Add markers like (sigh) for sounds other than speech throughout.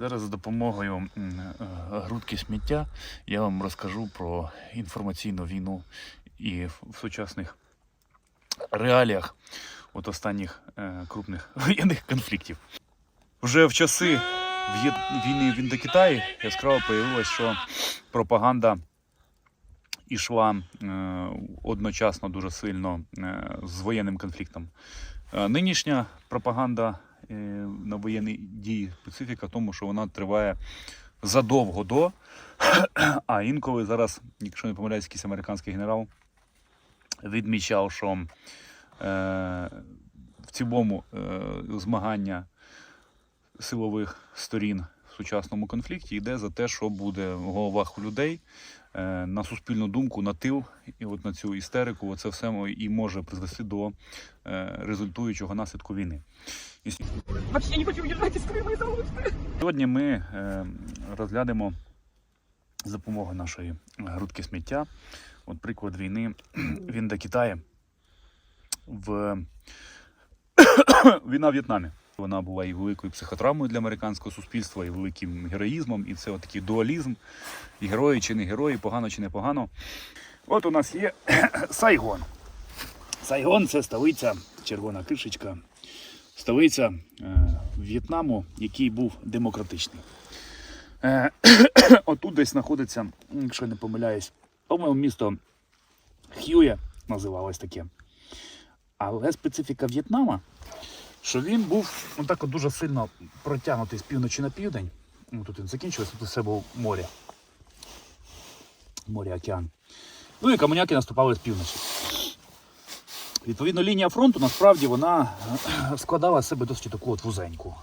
Зараз за допомогою е, грудки сміття я вам розкажу про інформаційну війну і в сучасних реаліях от останніх е, крупних (laughs) воєнних конфліктів. Вже в часи війни в Індокитаї яскраво появилось, що пропаганда ішла е, одночасно дуже сильно з воєнним конфліктом. Нинішня пропаганда на воєнні дії. Специфіка в тому, що вона триває задовго до, а інколи зараз, якщо не помиляюсь, якийсь американський генерал відмічав, що е, в цілому е, змагання силових сторін в сучасному конфлікті йде за те, що буде в головах людей е, на суспільну думку, на тил, і от на цю істерику, це все і може призвести до е, результуючого наслідку війни. Вообще не хочу уезжать из Крыма из-за Луцка. Сьогодні ми е, розглянемо за допомогою нашої грудки сміття. От приклад війни (clears throat) в Індокитаї (coughs) в війна в В'єтнамі. Вона була і великою психотравмою для американського суспільства, і великим героїзмом, і це такий дуалізм. І герої чи не герої, погано чи не погано. От у нас є (coughs) Сайгон. Сайгон це столиця, червона кришечка, столиця е, В'єтнаму, який був демократичний. Е, (clears throat) отут десь знаходиться, якщо я не помиляюсь, по-моєму, місто Х'ює називалось таке. Але специфіка В'єтнама, що він був ну, так дуже сильно протягнутий з півночі на південь. Ну, тут він закінчився, тут все було море. Море, океан. Ну і комуняки наступали з півночі. Відповідно, лінія фронту насправді вона е, складала з себе досить таку от вузеньку.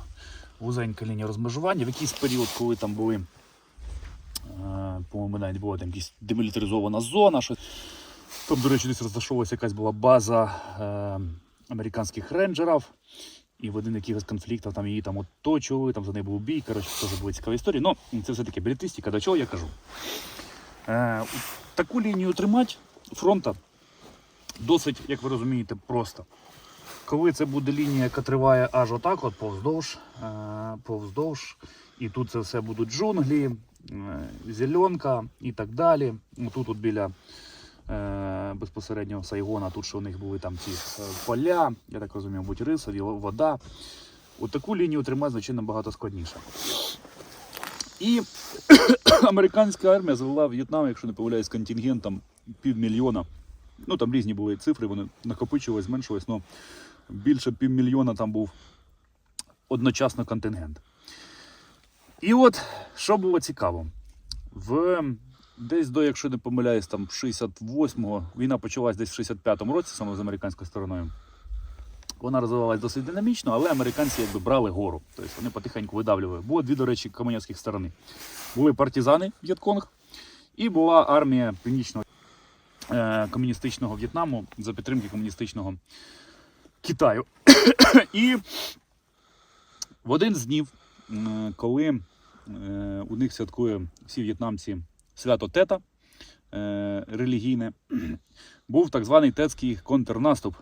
Вузенька лінія розмежування. В якийсь період, коли там були, е, по-моєму, навіть була там якась демілітаризована зона. Що... Там, до речі, десь розташовувалася якась була база е, американських рейнджерів. І в один якихось конфліктів там її там оточували, там за нею був бій. Коротше, теж були цікаві історії. Ну, це все таки білетистика, до чого я кажу. Е, таку лінію тримати фронта досить, як ви розумієте, просто. Коли це буде лінія, яка триває аж отак, от повздовж, е, повздовж, і тут це все будуть джунглі, е, зеленка і так далі. Тут от біля е, безпосередньо Сайгона, тут що у них були там ці поля, я так розумію, будь рисові, вода. От таку лінію тримати значно набагато складніше. І (coughs) американська армія завела В'єтнам, якщо не помиляюсь, контингентом півмільйона. Ну там різні були цифри, вони накопичувались, зменшувались, але більше півмільйона там був одночасно контингент. І от що було цікаво, в десь до, якщо не помиляюсь, там 68-го, війна почалась десь в 65-му році, саме з американською стороною. Вона розвивалась досить динамічно, але американці якби брали гору. Тобто вони потихеньку видавлювали. Було дві, до речі, комуністських сторони. Були партизани В'єтконг і була армія північного комуністичного В'єтнаму за підтримки комуністичного Китаю. І в один з днів, коли е, у них святкує всі в'єтнамці свято Тета е, релігійне, був так званий тетський контрнаступ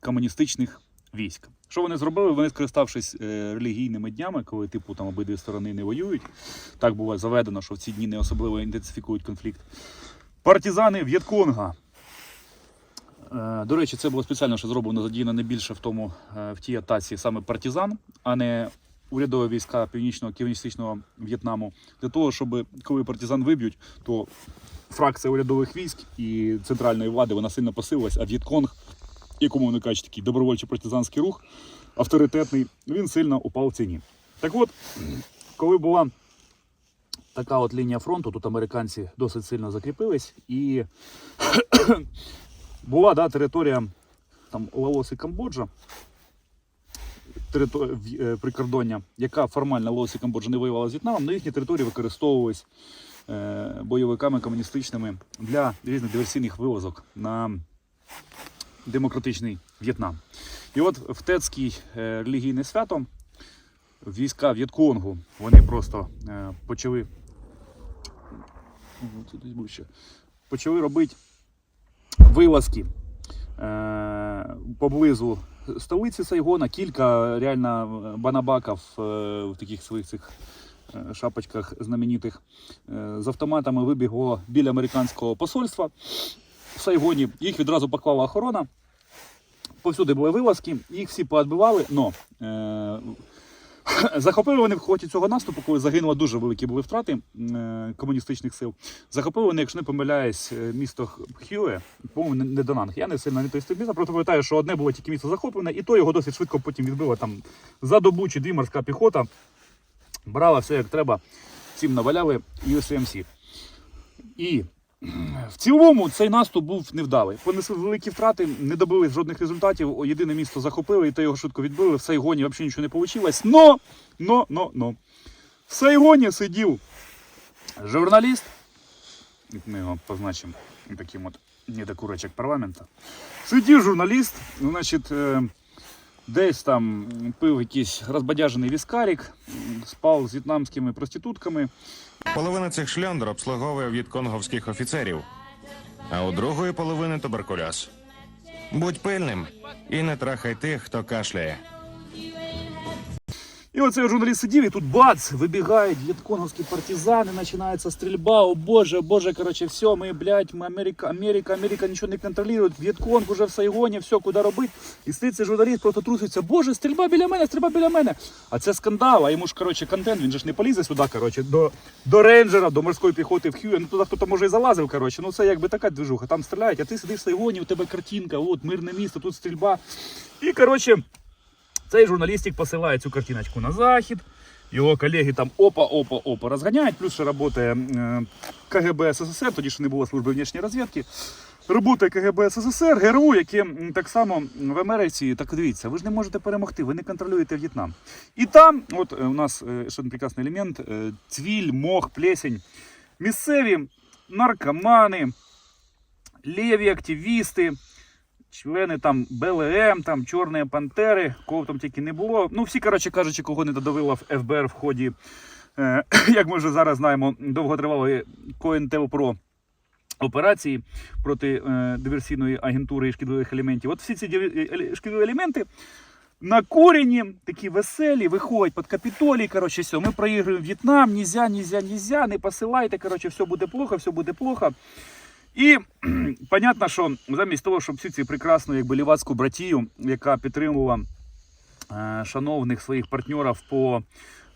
комуністичних військ. Що вони зробили? Вони, скориставшись е, релігійними днями, коли типу там обидві сторони не воюють, так було заведено, що в ці дні не особливо інтенсифікують конфлікт. Партизани В'єтконга. Е, До речі, це було спеціально, що зроблено задіяно не більше в тому е, в тій атаці саме партизан, а не урядові війська північного комуністичного В'єтнаму. Для того, щоб коли партизан виб'ють, то фракція урядових військ і центральної влади вона сильно посилилась, а В'єтконг, якому вони кажуть, такий добровольчий партизанський рух, авторитетний, він сильно упав в ціні. Так от, коли була така от лінія фронту, тут американці досить сильно закріпились, і (coughs) була да, територія там, Лаос і Камбоджа, територ... е, прикордоння, яка формально Лаос і Камбоджа не воювала з В'єтнамом, на їхні території використовувались е, бойовиками комуністичними для різних диверсійних вилазок на демократичний В'єтнам. І от в Тецький е, релігійне свято війська В'єтконгу вони просто е, почали. Це десь був ще. Почали робити вилазки е, поблизу столиці Сайгона, кілька реально е, банабаків е, в таких своїх цих е, шапочках знаменитих е, з автоматами вибігло біля американського посольства в Сайгоні. Їх відразу поклала охорона. Повсюди були вилазки, їх всі поотбивали, но е, (laughs) захопили вони в ході цього наступу, коли загинуло дуже великі були втрати е, комуністичних сил. Захопили вони, якщо не помиляюсь, е, місто Хюе, по-моєму, не- Дананг. Я не сильно не той міста, просто пам'ятаю, що одне було тільки місто захоплене, і то його досить швидко потім відбило там за добу чи дві морська піхота. Брала все як треба, всім наваляли USMC. І в цілому цей наступ був невдалий. Понесли великі втрати, не добились жодних результатів. Єдине місто захопили, і то його швидко відбили. В Сайгоні взагалі нічого не вийшло. Но, но, но, но. В Сайгоні сидів журналіст. Ми його позначимо таким от недокурочок парламента. Сидів журналіст, ну, значить, е, десь там пив якийсь розбадяжений віскарік, спав з в'єтнамськими проститутками. Половина цих шльондр обслуговує в'єтконговських офіцерів, а у другої половини туберкульоз. Будь пильним і не трахай тих, хто кашляє. І оцей журналіст сидів, і тут бац, вибігають в'єтконговські партизани, починається стрільба, о боже, боже, короче, все, ми, блядь, ми Америка, Америка, Америка нічого не контролює, В'єтконг уже в Сайгоні, все, куди робити. І стоїть цей журналіст, просто труситься, боже, стрільба біля мене, стрільба біля мене. А це скандал, а йому ж, короче, контент, він же ж не полізе сюди, короче, до, до рейнджера, до морської піхоти в Хьюе, ну туди хто-то може і залазив, короче, ну це якби така движуха, там стріляють, а ти сидиш в Сайгоні, у тебе картинка, от, мирне місто, тут стрільба. І, короче, цей журналістик посилає цю картиночку на захід. Його колеги там опа, опа, опа розганяють. Плюс ще працює е, КГБ СССР, тоді ще не було служби внішньої розвідки. Робота КГБ СССР, ГРУ, яке так само в Америці, так дивіться, ви ж не можете перемогти, ви не контролюєте В'єтнам. І там, от е, у нас е, ще один прекрасний елемент: цвіль, мох, плесень. Місцеві наркомани, ліві активісти, члени там БЛМ, там Чорні Пантери, кого там тільки не було. Ну, всі, коротше кажучи, кого не додавило в ФБР в ході, е, (clears throat) як ми вже зараз знаємо, довготривалої КОНТЕЛПРО операції проти е, диверсійної агентури і шкідливих елементів. От всі ці еле- шкідливі елементи. Накурені, такі веселі, виходять під Капітолій. Коротше, все, ми проігруємо В'єтнам, нельзя, нельзя, нельзя, не посилайте. Коротше, все буде плохо, все буде плохо. І понятно, що замість того, щоб всю цю прекрасну якби, лівацьку братію, яка підтримувала е, шановних своїх партнерів по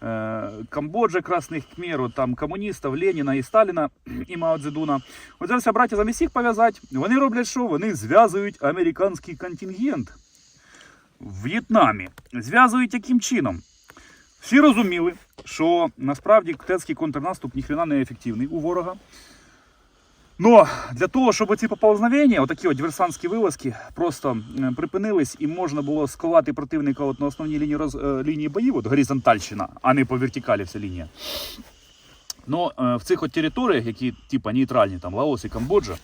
е, Камбоджі, Красних Кмеру, там комуністів, Леніна і Сталіна і Мао Цзедуна. От зараз браття замість їх пов'язати, вони роблять що? Вони зв'язують американський контингент в В'єтнамі. Зв'язують яким чином? Всі розуміли, що насправді китайський контрнаступ ніхрена не ефективний у ворога. Но для того, щоб ці поползновення, отакі от диверсантські вилазки, просто припинились і можна було сковати противника от на основній лінії роз, е, лінії боїв, от горизонтальщина, а не по вертикалі вся лінія. Но е, в цих от територіях, які типа нейтральні, там Лаос і Камбоджа,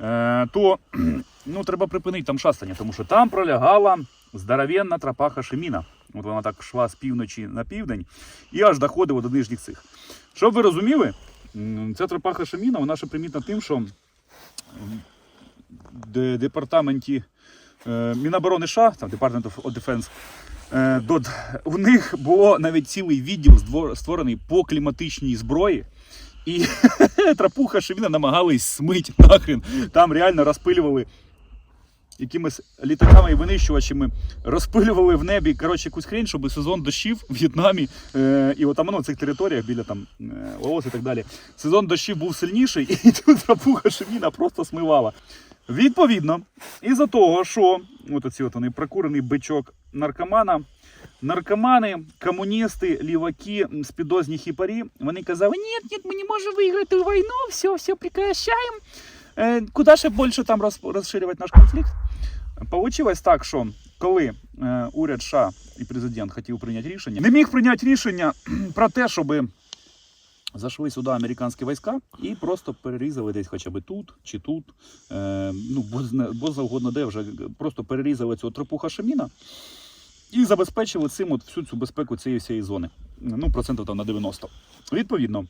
е, то (clears throat) ну, треба припинити там шастання, тому що там пролягала здоровенна тропа Хашиміна. От вона так йшла з півночі на південь і аж доходила до нижніх цих. Щоб ви розуміли, ця тропаха шаміна, вона ще примітна тим, що в департаменті е, Міноборони США, там Department of Defense, е, у них було навіть цілий відділ створ- створений по кліматичній зброї. І (laughs) трапуха шаміна намагались смить нахрен. Там реально розпилювали якимись літаками і винищувачами, розпилювали в небі коротше, якусь хрень, щоб сезон дощів в В'єтнамі е, і от там ну, цих територіях біля там е, Лаос і так далі. Сезон дощів був сильніший, (laughs) і тут тропу Хашиміна просто смивала. Відповідно, із-за того, що от оці от вони прокурений бичок наркомана, наркомани, комуністи, ліваки, спідозні хіпарі, вони казали, ні, ні, ми не можемо виграти війну, все, все, прекращаємо. Е, куди ще більше там роз, розширювати наш конфлікт? Получилось так, що коли е, уряд США і президент хотів прийняти рішення, не міг прийняти рішення (clears throat) про те, щоб зайшли сюди американські війська і просто перерізали десь хоча б тут чи тут, е, ну, бо, завгодно де вже просто перерізали цю тропу Хашиміна і забезпечили цим от всю цю безпеку цієї всієї зони. Ну, процентів там на 90. Відповідно,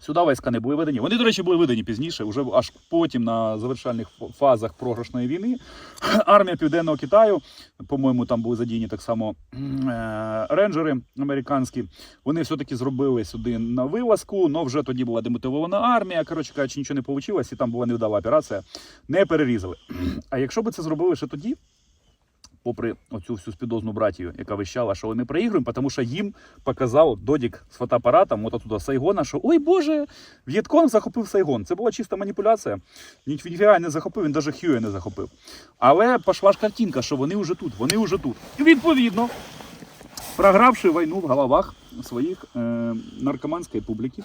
Сюди війська не були видані. Вони, до речі, були видані пізніше, вже аж потім на завершальних фазах програшної війни. (clears throat) Армія Південного Китаю, по-моєму, там були задіяні так само е, рейнджери американські. Вони все-таки зробили сюди на вилазку, але вже тоді була демотивована армія. Коротше кажучи, нічого не вийшло, і там була невдала операція. Не перерізали. (clears throat) А якщо б це зробили ще тоді, попри оцю всю спідозну братію, яка вищала, що вони проігруємо, тому що їм показав Додік з фотоапаратом от оттуда Сайгона, що ой Боже, В'єтконг захопив Сайгон. Це була чиста маніпуляція. Ні- Ніфіга не захопив, він навіть Хьює не захопив. Але пішла ж картинка, що вони вже тут, вони вже тут. І відповідно, програвши війну в головах своїх е, наркоманської публіки,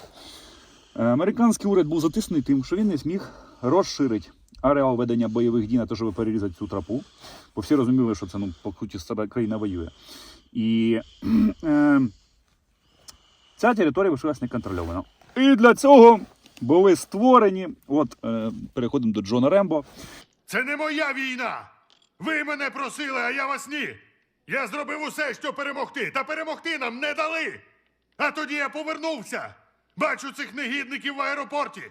е, американський уряд був затиснений тим, що він не зміг розширити ареал ведення бойових дій на те, щоб перерізати цю трапу. Бо всі розуміли, що це ну, по суті себе країна воює. І (clears throat) е, ця територія вишилась неконтрольовано. І для цього були створені. От е, переходимо до Джона Рембо. Це не моя війна. Ви мене просили, а я вас ні. Я зробив усе, щоб перемогти, та перемогти нам не дали. А тоді я повернувся. Бачу цих негідників в аеропорті.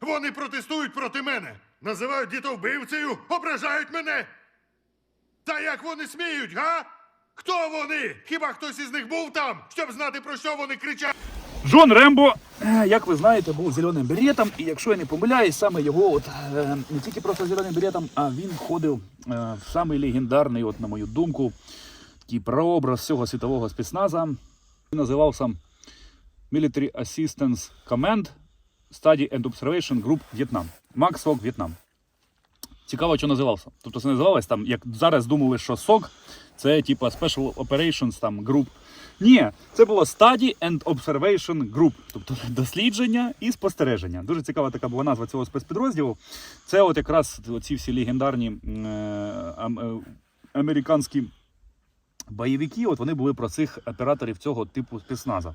Вони протестують проти мене, називають дітовбивцею, ображають мене. Та як вони сміють, га? Хто вони? Хіба хтось із них був там, щоб знати про що вони кричать? Джон Рембо, е, як ви знаєте, був зеленим беретом, і якщо я не помиляюсь, саме його, от е, не тільки просто зеленим беретом, а він входив е, в самий легендарний, от на мою думку, такий прообраз всього світового спецназа. Він називався Military Assistance Command Study and Observation Group. Макс В'єтнам. Цікаво, що називався. Тобто це називалось там, як зараз думали, що СОК це типа Special Operations там Group. Ні, це було Study and Observation Group, тобто дослідження і спостереження. Дуже цікава така була назва цього спецпідрозділу. Це от якраз ці всі легендарні е, е, американські бойовики, от вони були про цих операторів цього типу спецназа.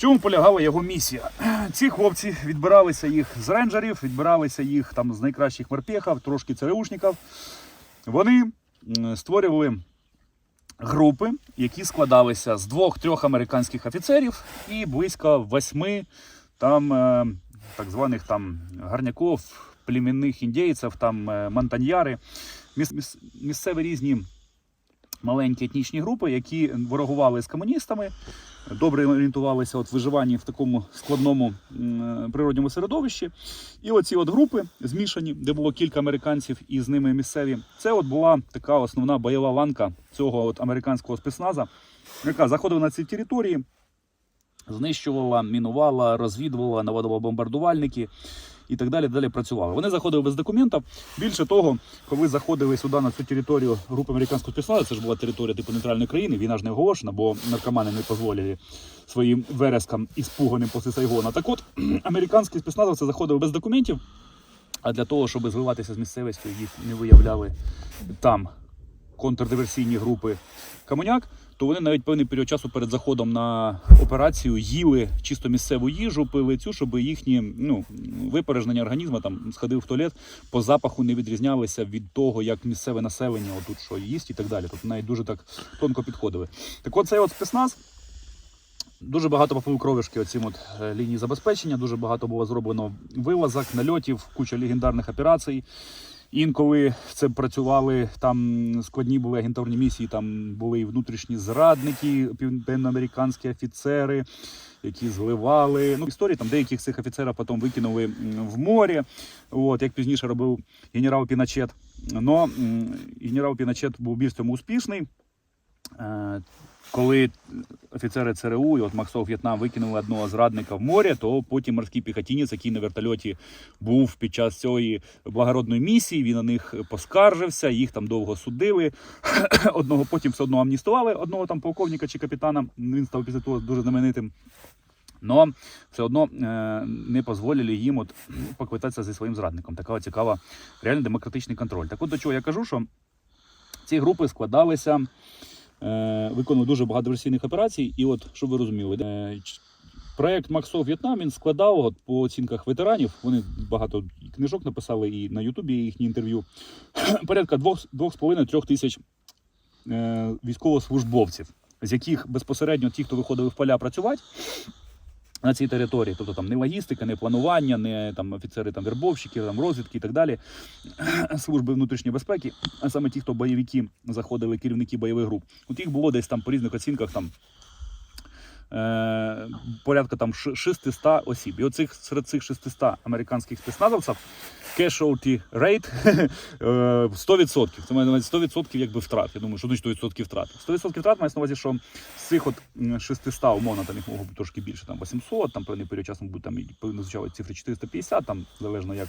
Чому полягала його місія? (clears throat) Ці хлопці відбиралися їх з рейнджерів, відбиралися їх там з найкращих морпехів, трошки ЦРУшників. Вони створювали групи, які складалися з двох-трьох американських офіцерів і близько восьми там е, так званих там гарняков, племінних індійців, там е, монтаньяри, міс- міс- місцеві різні маленькі етнічні групи, які ворогували з комуністами, добре орієнтувалися от виживанні в такому складному природньому середовищі. І оці от групи змішані, де було кілька американців і з ними місцеві. Це от була така основна бойова ланка цього от американського спецназа, яка заходила на ці території, знищувала, мінувала, розвідувала, наводила бомбардувальники. І так далі, далі працювали. Вони заходили без документів. Більше того, коли заходили сюди на цю територію групи американського спецназу, це ж була територія типу нейтральної країни, війна ж не оголошена, бо наркомани не дозволили своїм верескам і спуганим після Сайгона. Так от, (clears throat) американські спецназовці заходили без документів, а для того, щоб зливатися з місцевістю, їх не виявляли там контрдиверсійні групи комуняк, то вони навіть певний період часу перед заходом на операцію їли чисто місцеву їжу, пили цю, щоб їхні ну, випережнення організму там сходив в туалет, по запаху не відрізнялися від того, як місцеве населення отут що їсть і так далі. Тобто навіть дуже так тонко підходили. Так от цей от спецназ. Дуже багато попив кровишки оцім от е, лінії забезпечення, дуже багато було зроблено вилазок, нальотів, куча легендарних операцій. Інколи це працювали там складні були агентурні місії. Там були і внутрішні зрадники, південноамериканські офіцери, які зливали. Ну, історії там деяких цих офіцерів потім викинули в море. От як пізніше робив генерал Піночет. Но генерал Піночет був більш цьому успішний. Коли офіцери ЦРУ і от Максов В'єтнам викинули одного зрадника в море, то потім морський піхотінець, який на вертольоті був під час цієї благородної місії, він на них поскаржився, їх там довго судили. (clears throat) Одного потім все одно амністували, одного там полковника чи капітана. Він став після того дуже знаменитим. Но все одно е, не дозволили їм от поквитатися зі своїм зрадником. Така цікава, реально демократичний контроль. Так от до чого я кажу, що ці групи складалися, е, виконували дуже багато диверсійних операцій. І от, щоб ви розуміли, е, проект Максов В'єтнам він складав от, по оцінках ветеранів. Вони багато книжок написали і на Ютубі їхні інтерв'ю. (clears throat) Порядка 2,5-3 тисяч е, військовослужбовців, з яких безпосередньо ті, хто виходили в поля працювати, на цій території, тобто там не логістика, не планування, не там офіцери там вербовщики, там розвідки і так далі, (clears throat) служби внутрішньої безпеки, а саме ті, хто бойовики заходили, керівники бойових груп. От їх було десь там по різних оцінках там. Е, порядка там ш- 600 осіб. І оцих серед цих 600 американських спецназовців casualty rate (laughs) е, 100%. Це має на увазі 100% якби втрат. Я думаю, що значить 100% втрат. 100% втрат мається на увазі, що з цих от м, 600, умовно, там їх могло бути трошки більше, там 800, там певний період часу, мабуть, там звучали цифри 450, там залежно як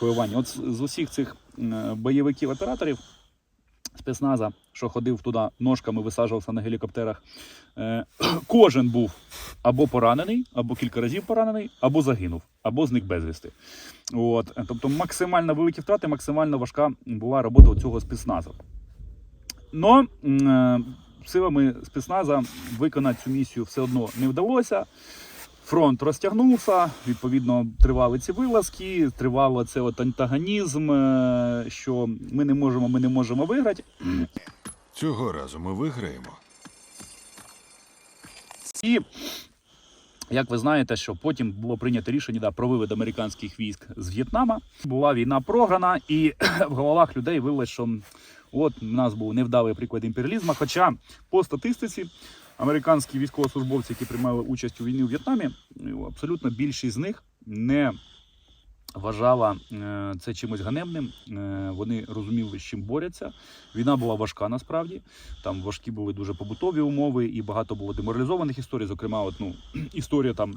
коювання. От з, усіх цих бойовиків операторів спецназа, що ходив туди ножками, висаджувався на гелікоптерах, е, (clears throat) кожен був або поранений, або кілька разів поранений, або загинув, або зник безвісти. От, е, тобто максимально великі втрати, максимально важка була робота цього спецназу. Но е, силами спецназа виконати цю місію все одно не вдалося. Фронт розтягнувся, відповідно, тривали ці вилазки, тривало це от антагонізм, е, що ми не можемо, ми не можемо виграти. Цього разу ми виграємо. І як ви знаєте, що потім було прийнято рішення да, про вивід американських військ з В'єтнама. Була війна програна, і (clears throat) в головах людей виявилось, що от у нас був невдалий приклад імперіалізму. Хоча по статистиці американські військовослужбовці, які приймали участь у війні у В'єтнамі, абсолютно більшість з них не вважала е, це чимось ганебним. Е, Вони розуміли, з чим борються. Війна була важка насправді. Там важкі були дуже побутові умови, і багато було деморалізованих історій. Зокрема, от, ну, (clears throat) історія там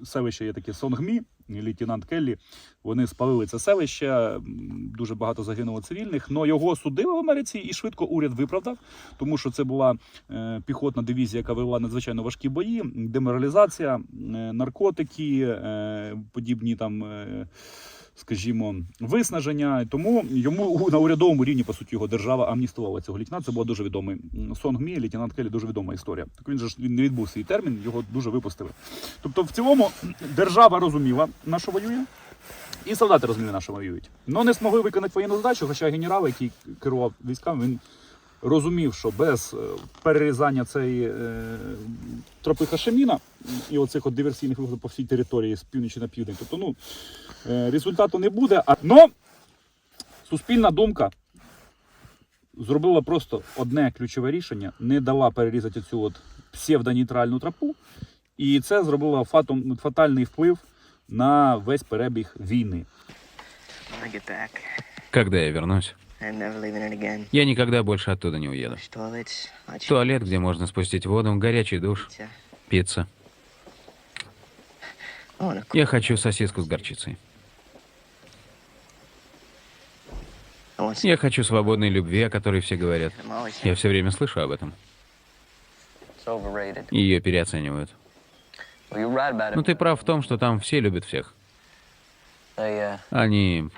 е, селище є таке Сонгмі, лейтенант Келлі. Вони спалили це селище. Дуже багато загинуло цивільних. але його судили в Америці, і швидко уряд виправдав, тому що це була е, піхотна дивізія, яка вела надзвичайно важкі бої, деморалізація, е, наркотики, е, подібні там. Скажімо, виснаження, тому йому на урядовому рівні, по суті, його держава амністувала цього лейтенанта. Це була дуже відомий Сонг Мі, лейтенант Келі, дуже відома історія. Так він же ж він не відбув свій термін, його дуже випустили. Тобто, в цілому держава розуміла, на що воює, і солдати розуміли, на що воюють. Но не змогли виконати воєнну задачу, хоча генерал, який керував військами, він розумів, що без е, перерізання цієї е, тропи Хашеміна і оцих от диверсійних виходів по всій території з півночі на південь, тобто, ну, е, результату не буде. Но суспільна думка зробила просто одне ключове рішення, не дала перерізати цю от псевдонейтральну тропу, і це зробило фатум, фатальний вплив на весь перебіг війни. Когда я вернусь, I'm never leaving it again. я никогда больше оттуда не уеду. Hot Туалет, где можно спустить воду, горячий душ, пицца. Я хочу сосиску с горчицей. Я хочу свободной любви, о которой все говорят. Я все время слышу об этом. Ее переоценивают. Но ты прав в том, что там все любят всех. Uh, Они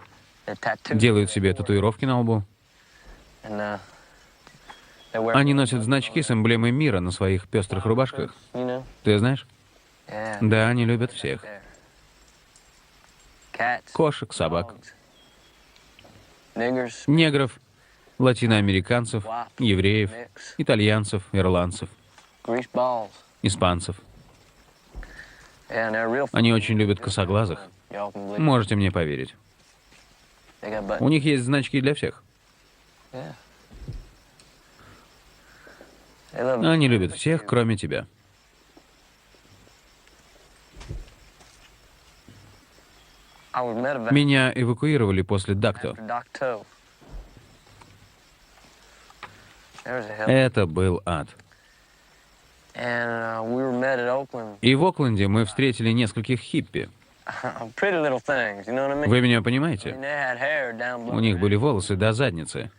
делают себе татуировки на лбу. Они носят значки с эмблемой мира на своих пестрых рубашках. Ты знаешь? Да, они любят всех. Кошек, собак, негров, латиноамериканцев, евреев, итальянцев, ирландцев, испанцев. Они очень любят косоглазых. Можете мне поверить. У них есть значки для всех. Они любят всех, кроме тебя. Меня эвакуировали после Дакто. Это был ад. И в Окленде мы встретили нескольких хиппи. (laughs) Вы меня понимаете? У них были волосы до задницы.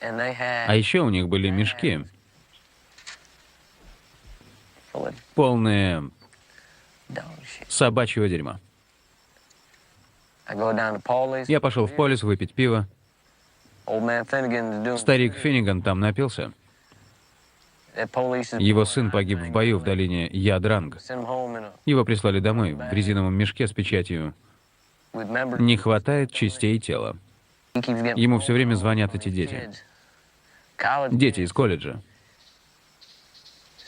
А еще у них были мешки, полные собачьего дерьма. Я пошел в полис выпить пиво. Старик Финниган там напился. Его сын погиб в бою в долине Ядранг. Его прислали домой в резиновом мешке с печатью. «Не хватает частей тела». Ему все время звонят эти дети. Дети из колледжа.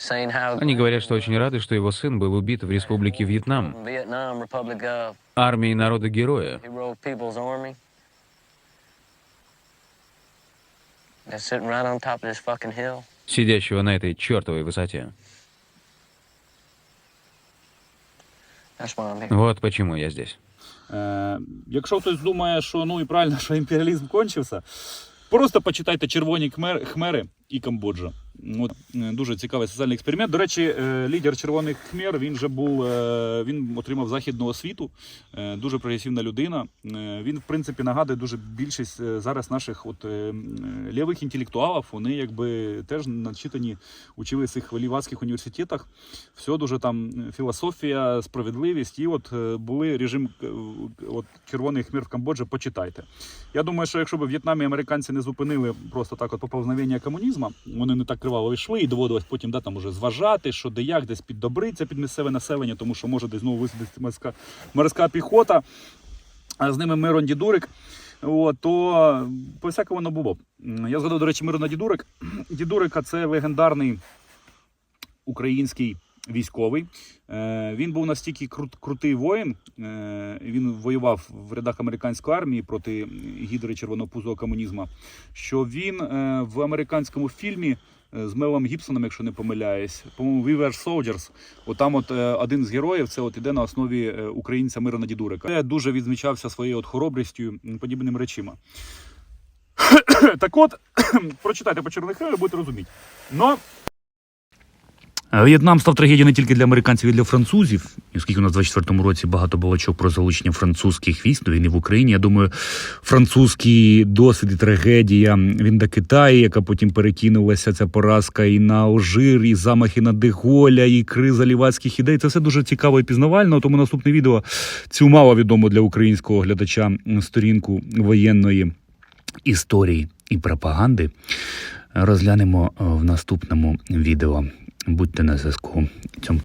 Они говорят, что очень рады, что его сын был убит в республике Вьетнам, армии народа-героя. Hill сидящего на этой чертовой высоте. That's why I'm here. Вот почему я здесь. Е, якщо хтось думає, що ну і правильно, що (laughs) імперіалізм кончився, просто почитайте червоні хмер, хмери і Камбоджа. От, е, дуже цікавий соціальний експеримент. До речі, е, лідер червоних хмер він же був, е, він отримав західну освіту, дуже прогресивна людина. Він, в принципі, нагадує дуже більшість зараз наших от, лівих інтелектуалів. Вони якби теж начитані, учили в цих лівацьких університетах. Все дуже там філософія, справедливість. І от були режим от, червоних хмір в Камбоджі, почитайте. Я думаю, що якщо б в В'єтнамі американці не зупинили просто так от поповзновення комунізму, вони не так криваво йшли і доводилось потім да, там уже зважати, що де як, десь піддобриться під місцеве населення, тому що може десь знову висадити морська, морська піхота, а з ними Мирон Дідурик. От, то по всякому воно було. Я згадав, до речі, Мирона Дідурик. (clears throat) Дідурика це легендарний український військовий. Е, Він був настільки крут, крутий воїн. е, Він воював в рядах американської армії проти гідри червонопузого комунізму. Що він е, в американському фільмі з Мелом Гібсоном, якщо не помиляюсь, по-моєму, We Soldiers, Отам от е, один з героїв це от іде на основі е, українця Мирона Дідурика. Я дуже відзначався своєю от хоробрістю і подібними речима. (coughs) так от, (coughs) прочитайте по Чорних ви будете розуміти. Но В'єтнам став трагедією не тільки для американців, і для французів. І оскільки у нас в 24-му році багато було чого про залучення французьких військ до війни в Україні. Я думаю, французький досвід і трагедія він до Китаю, яка потім перекинулася ця поразка і на Алжир, і замахи на Деголя, і криза лівацьких ідей. Це все дуже цікаво і пізнавально. Тому наступне відео цю мало відомо для українського глядача сторінку воєнної історії і пропаганди. Розглянемо е, в наступному відео. Будьте на зв'язку. Цьому